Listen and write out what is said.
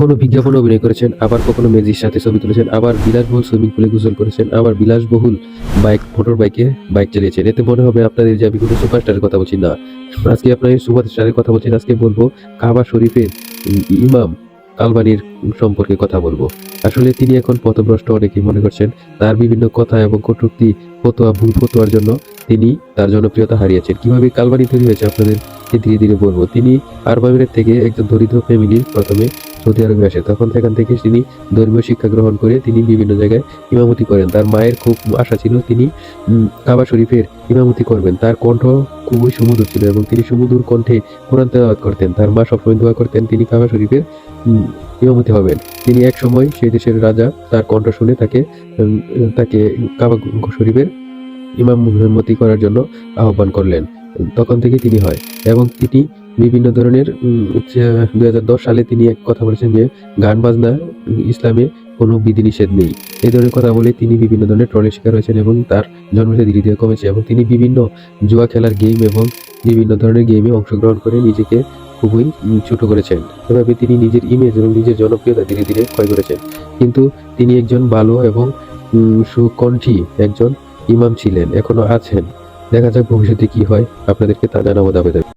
কখনো বিজ্ঞাপনে অভিনয় করেছেন, আবার কখনো মেজির সাথে ছবি তুলেছেন, আবার বিলাসবহুল সুইমিং পুলে গোসল করেছেন, আবার বিলাসবহুল বাইক, মোটর বাইকে বাইক চালিয়েছেন। এতে মনে হবে আপনাদের যে আমি কোনো সুপারস্টারের কথা বলছি না। আজকে আপনার সুপারস্টারের কথা বলছেন আজকে বলব কাবা শরীফের ইমাম আলবানির সম্পর্কে কথা বলব। আসলে তিনি এখন পথভ্রষ্ট অনেকেই মনে করছেন, তার বিভিন্ন কথা এবং কটূক্তি, ফতোয়া, ভুল ফতোয়ার জন্য তিনি তার জনপ্রিয়তা হারিয়েছেন। কীভাবে কালবানি তৈরি হয়েছে আপনাদেরকে ধীরে ধীরে বলব। তিনি আরব আমিরাত থেকে একজন দরিদ্র ফ্যামিলির প্রথমে সৌদি আরবে আসে। তখন সেখান থেকে তিনি ধর্মীয় শিক্ষা গ্রহণ করে তিনি বিভিন্ন জায়গায় ইমামতি করেন। তার মায়ের খুব আশা ছিল তিনি কাবা শরীফের ইমামতি করবেন। তার কণ্ঠ খুবই সুমধুর ছিল এবং তিনি সুমধুর কণ্ঠে কোরআন তেলাওয়াত করতেন। তার মা সবসময় দোয়া করতেন, তিনি কাবা শরীফের ইমামতি হবেন। তিনি এক সময় সেই দেশের রাজা, তার কণ্ঠ শুনে তাকে তাকে কাবা শরীফের ইমাম ইমামতি করার জন্য আহ্বান করলেন। তখন থেকে তিনি হয়। এবং তিনি বিভিন্ন ধরনের দুই হাজার দশ সালে তিনি এক কথা বলেছেন যে, গান বাজনা, ইসলামে কোনো বিধিনিষেধ নেই। এই ধরনের কথা বলে তিনি বিভিন্ন ধরনের ট্রলের শিকার হয়েছেন এবং তার জন্মসা ধীরে ধীরে কমেছে এবং তিনি বিভিন্ন জুয়া খেলার গেম এবং বিভিন্ন ধরনের গেমে অংশগ্রহণ করে নিজেকে খুবই ছোট করেছেন। এভাবে তিনি নিজের ইমেজ এবং নিজের জনপ্রিয়তা ধীরে ধীরে ক্ষয় করেছেন। কিন্তু তিনি একজন ভালো এবং সুকণ্ঠী একজন ইমাম ছিলেন, এখনও আছেন। দেখা যাক ভবিষ্যতে কি হয়। আপনাদেরকে তা জানাব দাবে